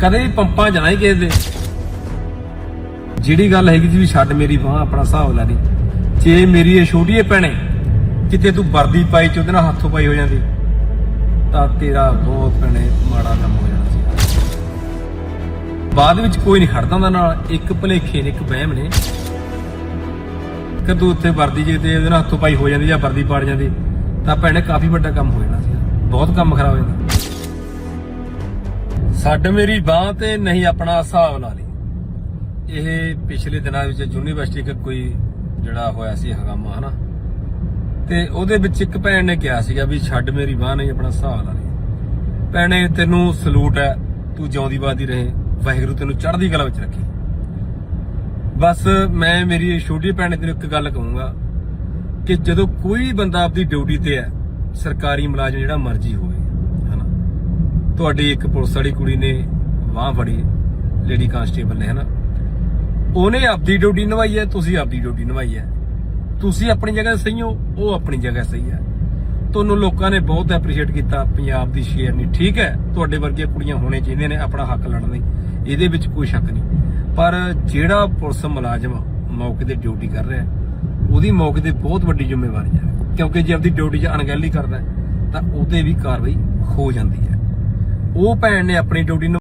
ਕਦੇ ਵੀ ਪੰਪਾਂ ਜਾਣਾ ਹੀ ਕਿਸੇ ਦੇ। ਜਿਹੜੀ ਗੱਲ ਹੈਗੀ ਸੀ ਵੀ ਛੱਡ ਮੇਰੀ ਬਾਹ, ਆਪਣਾ ਹਿਸਾਬ ਲੈ ਲਈ। ਜੇ ਮੇਰੀ ਇਹ ਛੋਟੀ ਜਿਹੀ ਭੈਣੇ ਕਿਤੇ ਤੂੰ ਵਰਦੀ ਪਾਈ ਚ ਉਹਦੇ ਨਾਲ ਹੱਥੋਂ ਪਾਈ ਹੋ ਜਾਂਦੀ, ਤਾਂ ਤੇਰਾ ਬਹੁਤ ਭੈਣੇ ਮਾੜਾ ਕੰਮ ਹੋ ਜਾਣਾ ਸੀ। ਬਾਅਦ ਵਿੱਚ ਕੋਈ ਨਹੀਂ ਖੜਦਾ ਹੁੰਦਾ ਨਾਲ, ਇੱਕ ਭਲੇਖੇ ਨੇ, ਇੱਕ ਵਹਿਮ ਨੇ। ਕਿ ਤੂੰ ਉੱਥੇ ਵਰਦੀ ਜੇ ਤੇ ਉਹਦੇ ਨਾਲ ਹੱਥੋਂ ਪਾਈ ਹੋ ਜਾਂਦੀ ਜਾਂ ਵਰਦੀ ਪਾੜ ਜਾਂਦੀ, ਤਾਂ ਭੈਣੇ ਕਾਫੀ ਵੱਡਾ ਕੰਮ ਹੋ ਜਾਣਾ ਸੀ। ਬਹੁਤ ਕੰਮ ਖਰਾਬ ਹੋ ਜਾਂਦਾ। ਛੱਡ ਮੇਰੀ ਬਾਹ ਤੇ ਨਹੀਂ ਆਪਣਾ ਹਿਸਾਬ ਲਾ ਲਈ। ਇਹ ਪਿਛਲੇ ਦਿਨਾਂ ਵਿੱਚ ਯੂਨੀਵਰਸਿਟੀ ਦਾ ਕੋਈ ਜਿਹੜਾ ਹੋਇਆ ਸੀ ਹਗਾਮਾ, ਹਨਾ? ਤੇ ਉਹਦੇ ਵਿੱਚ ਇੱਕ ਭੈਣ ਨੇ ਕਿਹਾ ਸੀਗਾ ਵੀ ਛੱਡ ਮੇਰੀ ਬਾਹ, ਨਹੀਂ ਆਪਣਾ ਹਿਸਾਬ ਲਾ ਲਈ। ਭੈਣੇ, ਤੈਨੂੰ ਸਲੂਟ ਹੈ, ਤੂੰ ਜਿਉਂਦੀ ਬਾਦੀ ਰਹੇ, ਵਾਹਿਗੁਰੂ ਤੈਨੂੰ ਚੜ੍ਹਦੀ ਕਲਾ ਵਿੱਚ ਰੱਖੇ। ਬਸ ਮੈਂ ਮੇਰੀ ਛੋਟੀ ਭੈਣ ਤੈਨੂੰ ਇੱਕ ਗੱਲ ਕਹੂੰਗਾ ਕਿ ਜਦੋਂ ਕੋਈ ਬੰਦਾ ਆਪਦੀ ਡਿਊਟੀ ਤੇ ਹੈ, ਸਰਕਾਰੀ ਮੁਲਾਜ਼ਮ ਜਿਹੜਾ ਮਰਜ਼ੀ ਹੋਵੇ ਤੁਹਾਡੀ ਇੱਕ ਪੁਲਿਸ ਵਾਲੀ ਕੁੜੀ ਨੇ ਬਾਹ ਫੜੀ ਲੇਡੀ ਕਾਂਸਟੇਬਲ ਨੇ, ਹਨਾ? ਉਹਨੇ ਆਪਦੀ ਡਿਊਟੀ ਨਿਭਾਈ ਹੈ, ਤੁਸੀਂ ਆਪਦੀ ਡਿਊਟੀ ਨਿਭਾਈ ਹੈ। ਤੁਸੀਂ ਆਪਣੀ ਜਗ੍ਹਾ ਸਹੀ ਹੋ, ਉਹ ਆਪਣੀ ਜਗ੍ਹਾ ਸਹੀ ਹੈ। ਤੁਹਾਨੂੰ ਲੋਕਾਂ ਨੇ ਬਹੁਤ ਐਪਰੀਸ਼ੀਏਟ ਕੀਤਾ, ਪੰਜਾਬ ਦੀ ਸ਼ੇਰਨੀ ਠੀਕ ਹੈ, ਤੁਹਾਡੇ ਵਰਗੀਆਂ ਕੁੜੀਆਂ ਹੋਣੇ ਚਾਹੀਦੀਆਂ ਨੇ, ਆਪਣਾ ਹੱਕ ਲੜਨ ਲਈ। ਇਹਦੇ ਵਿੱਚ ਕੋਈ ਸ਼ੱਕ ਨਹੀਂ। ਪਰ ਜਿਹੜਾ ਪੁਲਿਸ ਮੁਲਾਜ਼ਮ ਮੌਕੇ ਤੇ ਡਿਊਟੀ ਕਰ ਰਿਹਾ, ਉਹਦੀ ਮੌਕੇ ਤੇ ਬਹੁਤ ਵੱਡੀ ਜ਼ਿੰਮੇਵਾਰੀ ਹੈ। ਕਿਉਂਕਿ ਜੇ ਆਪਦੀ ਡਿਊਟੀ 'ਚ ਅਣਗਹਿਲੀ ਕਰਦਾ ਤਾਂ ਉਹਤੇ ਵੀ ਕਾਰਵਾਈ ਹੋ ਜਾਂਦੀ ਹੈ। ਉਹ ਭੈਣ ਨੇ ਆਪਣੀ ਡਿਊਟੀ